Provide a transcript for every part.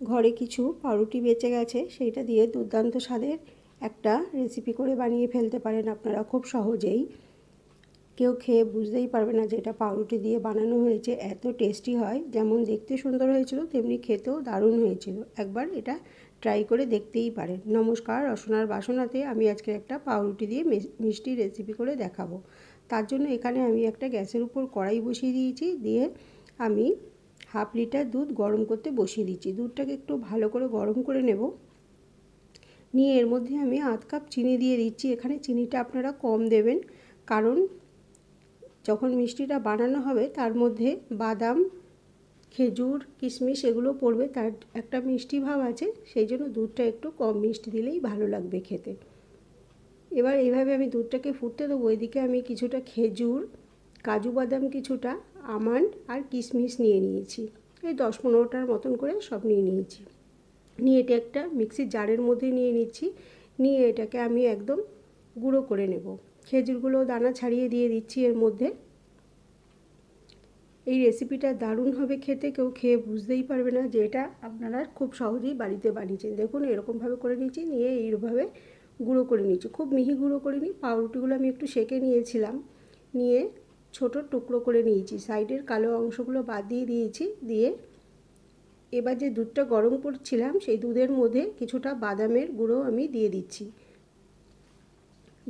ঘরে কিছু পাউরুটি বেঁচে গেছে, সেইটা দিয়ে দুর্দান্ত স্বাদের একটা রেসিপি করে বানিয়ে ফেলতে পারেন আপনারা খুব সহজেই। কেউ খেয়ে বুঝতেই পারবে না যে এটা পাউরুটি দিয়ে বানানো হয়েছে, এত টেস্টি হয়। যেমন দেখতে সুন্দর হয়েছিল, তেমনি খেতেও দারুণ হয়েছিল। একবার এটা ট্রাই করে দেখতেই পারেন। নমস্কার, রসনার বাসনাতে আমি আজকে একটা পাউরুটি দিয়ে মিষ্টি রেসিপি করে দেখাবো। তার জন্য এখানে আমি একটা গ্যাসের উপর কড়াই বসিয়ে দিয়েছি, দিয়ে আমি হাফ লিটার দুধ গরম করতে বসিয়ে দিচ্ছি। দুধটাকে একটু ভালো করে গরম করে নেব। নিয়ে এর মধ্যে আমি আধ কাপ চিনি দিয়ে দিচ্ছি। এখানে চিনিটা আপনারা কম দেবেন। কারণ যখন মিষ্টিটা বানানো হবে, তার মধ্যে বাদাম, খেজুর, কিশমিশ এগুলো পড়বে। তার একটা মিষ্টি ভাব আছে, সেই জন্য দুধটা একটু কম মিষ্টি দিলেই ভালো লাগবে খেতে। এবার এইভাবে আমি দুধটাকে ফুটতে দেবো। এদিকে আমি কিছুটা খেজুর, কাজু বাদাম কিছুটা আমান্ড আর কিশমিশ নিয়ে নিয়েছি। এই দশ পনেরোটার মতন করে সব নিয়ে নিয়েছি। নিয়ে এটা একটা মিক্সির জারের মধ্যে নিয়ে নিচ্ছি। নিয়ে এটাকে আমি একদম গুঁড়ো করে নেব। খেজুরগুলো দানা ছাড়িয়ে দিয়ে দিচ্ছি এর মধ্যে। এই রেসিপিটা দারুণ হবে খেতে, কেউ খেয়ে বুঝতেই পারবে না যে এটা আপনারা খুব সহজেই বাড়িতে বানিয়েছেন। দেখুন, এরকমভাবে করে নিয়েছি, নিয়ে এইভাবে গুঁড়ো করে নিয়েছি। খুব মিহি গুঁড়ো করে নিই পাউরুটিগুলো আমি একটু সেকে নিয়েছিলাম। নিয়ে ছোট টুকরো করে নিয়েছি। সাইডের কালো অংশগুলো বাদ দিয়ে দিয়েছি, দিয়ে এবার যে দুধটা গরম করছিলাম, সেই দুধের মধ্যে কিছুটা বাদামের গুঁড়ো আমি দিয়ে দিচ্ছি।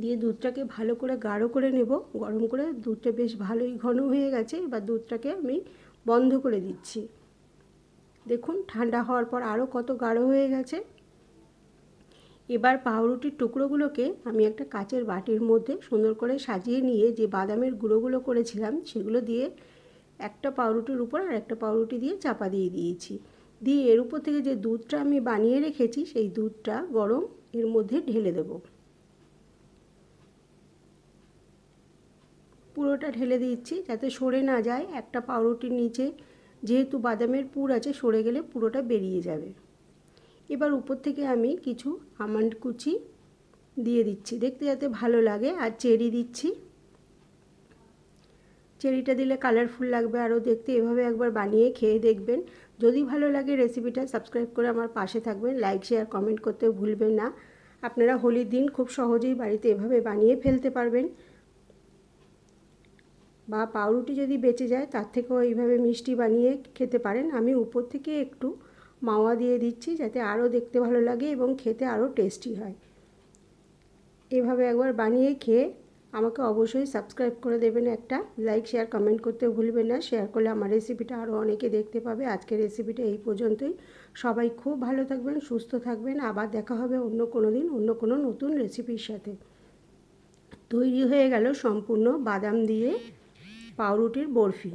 দিয়ে দুধটাকে ভালো করে গাঢ় করে নেব। গরম করে দুধটা বেশ ভালোই ঘন হয়ে গেছে। এবার দুধটাকে আমি বন্ধ করে দিচ্ছি। দেখুন, ঠান্ডা হওয়ার পর আরও কত গাঢ় হয়ে গেছে। এবার পাউরুটির টুকরোগুলোকে আমি একটা কাচের বাটির মধ্যে সুন্দর করে সাজিয়ে নিয়ে যে বাদামের গুঁড়োগুলো করেছিলাম, সেগুলো দিয়ে একটা পাউরুটির উপর আর একটা পাউরুটি দিয়ে চাপা দিয়ে দিয়েছি। দিয়ে এর উপর থেকে যে দুধটা আমি বানিয়ে রেখেছি, সেই দুধটা গরম এর মধ্যে ঢেলে দেবো। পুরোটা ঢেলে দিচ্ছি যাতে সরে না যায়। একটা পাউরুটির নিচে যেহেতু বাদামের পুর আছে, সরে গেলে পুরোটা বেরিয়ে যাবে। এবার উপর থেকে আমি কিছু আমন্ড কুচি দিয়ে দিচ্ছি। দেখতে যাতে ভালো লাগে। আর চেরি দিচ্ছি। চেরিটা দিলে কালারফুল লাগবে। আরও দেখতে এভাবে একবার বানিয়ে খেয়ে দেখবেন। যদি ভালো লাগে রেসিপিটা, সাবস্ক্রাইব করে আমার পাশে থাকবেন। লাইক, শেয়ার, কমেন্ট করতে ভুলবেন না। আপনারা হোলির দিন খুব সহজেই বাড়িতে এভাবে বানিয়ে ফেলতে পারবেন। বা পাউরুটি যদি বেঁচে যায়, তার থেকেও এইভাবে মিষ্টি বানিয়ে খেতে পারেন। আমি উপর থেকে একটু মাওয়া দিয়ে দিচ্ছি যাতে আরও দেখতে ভালো লাগে এবং খেতে আরও টেস্টি হয়। এভাবে একবার বানিয়ে খেয়ে আমাকে অবশ্যই সাবস্ক্রাইব করে দেবেন একটা। লাইক, শেয়ার, কমেন্ট করতে ভুলবেন না। শেয়ার করলে আমার রেসিপিটা আরও অনেকে দেখতে পাবে। আজকের রেসিপিটা এই পর্যন্তই। সবাই খুব ভালো থাকবেন, সুস্থ থাকবেন। আবার দেখা হবে অন্য কোনো দিন, অন্য কোনো নতুন রেসিপির সাথে। তৈরি হয়ে গেল সম্পূর্ণ বাদাম দিয়ে পাউরুটির বরফি।